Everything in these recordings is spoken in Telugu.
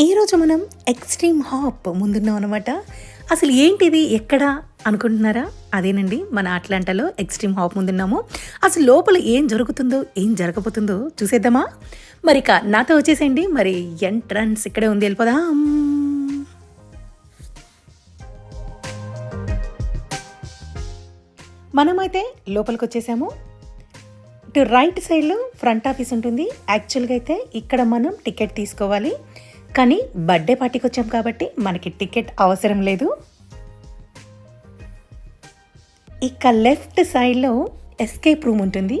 ఈరోజు మనం ఎక్స్ట్రీమ్ హాప్ ముందున్నాం అనమాట అసలు ఏంటిది? ఎక్కడ? అనుకుంటున్నారా? అదేనండి మన అట్లాంటాలో ఎక్స్ట్రీమ్ హాప్ ముందున్నాము. అసలు లోపల ఏం జరుగుతుందో ఏం జరగబోతుందో చూసేద్దామా? మరి ఇక నాతో వచ్చేసేయండి. మరి ఎంట్రన్స్ ఇక్కడే ఉంది వెళ్ళిపోదాం. మనమైతే లోపలికి వచ్చేసాము ఇటు రైట్ సైడ్లో ఫ్రంట్ ఆఫీస్ ఉంటుంది. యాక్చువల్గా అయితే ఇక్కడ మనం టికెట్ తీసుకోవాలి. కానీ బర్త్డే పార్టీకి వచ్చాం కాబట్టి మనకి టికెట్ అవసరం లేదు. ఇక లెఫ్ట్ సైడ్లో ఎస్కేప్ రూమ్ ఉంటుంది.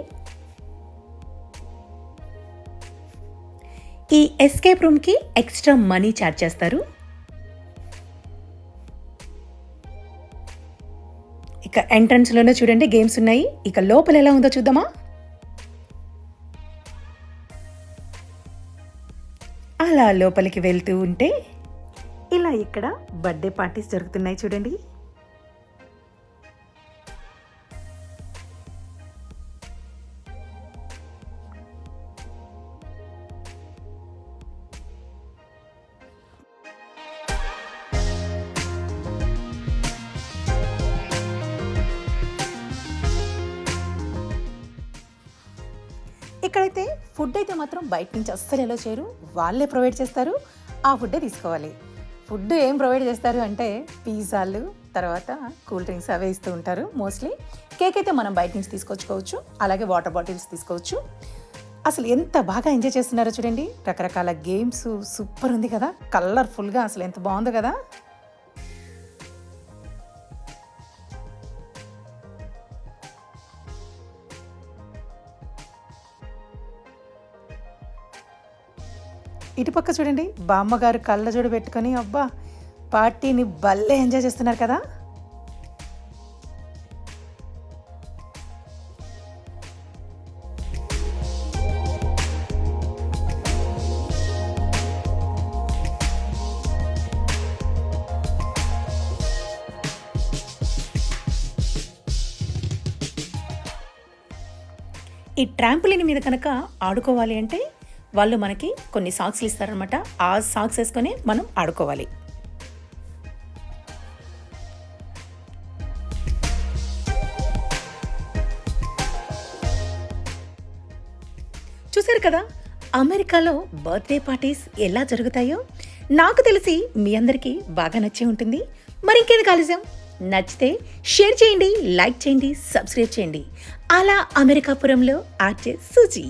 ఈ ఎస్కేప్ రూమ్కి ఎక్స్ట్రా మనీ ఛార్జ్ చేస్తారు. ఇక ఎంట్రన్స్లోనే చూడండి గేమ్స్ ఉన్నాయి. ఇక లోపల ఎలా ఉందో చూద్దామా? అలా లోపలికి వెళ్తూ ఉంటే ఇలా ఇక్కడ బర్త్డే పార్టీస్ జరుగుతున్నాయి చూడండి. ఇక్కడైతే ఫుడ్ అయితే మాత్రం బయట నుంచి అస్సలు ఎలా చేయరు. వాళ్ళే ప్రొవైడ్ చేస్తారు. ఆ ఫుడ్డే తీసుకోవాలి. ఫుడ్ ఏం ప్రొవైడ్ చేస్తారు అంటే పిజ్జాలు తర్వాత కూల్ డ్రింక్స్ అవే ఇస్తూ ఉంటారు మోస్ట్లీ కేక్ అయితే మనం బయట నుంచి తీసుకొచ్చుకోవచ్చు. అలాగే వాటర్ బాటిల్స్ తీసుకోవచ్చు. అసలు ఎంత బాగా ఎంజాయ్ చేస్తున్నారో చూడండి. రకరకాల గేమ్స్ సూపర్ ఉంది కదా. కలర్ఫుల్గా అసలు ఎంత బాగుందో కదా. ఇటుపక్క చూడండి బామ్మగారు కళ్ళజోడు పెట్టుకొని అబ్బా పార్టీని భలే ఎంజాయ్ చేస్తున్నారు కదా. ఈ ట్రాంపులిన్ మీద కనుక ఆడుకోవాలి అంటే వాళ్ళు మనకి కొన్ని సాక్స్లు ఇస్తారనమాట ఆ సాక్స్ వేసుకొని మనం ఆడుకోవాలి. చూశారు కదా? అమెరికాలో బర్త్డే పార్టీస్ ఎలా జరుగుతాయో? నాకు తెలిసి మీ అందరికీ బాగా నచ్చే ఉంటుంది. మరి ఇంకేది కాలుష్యం నచ్చితే షేర్ చేయండి లైక్ చేయండి సబ్స్క్రైబ్ చేయండి. అలా అమెరికాపురంలో ఆర్చే సుజీ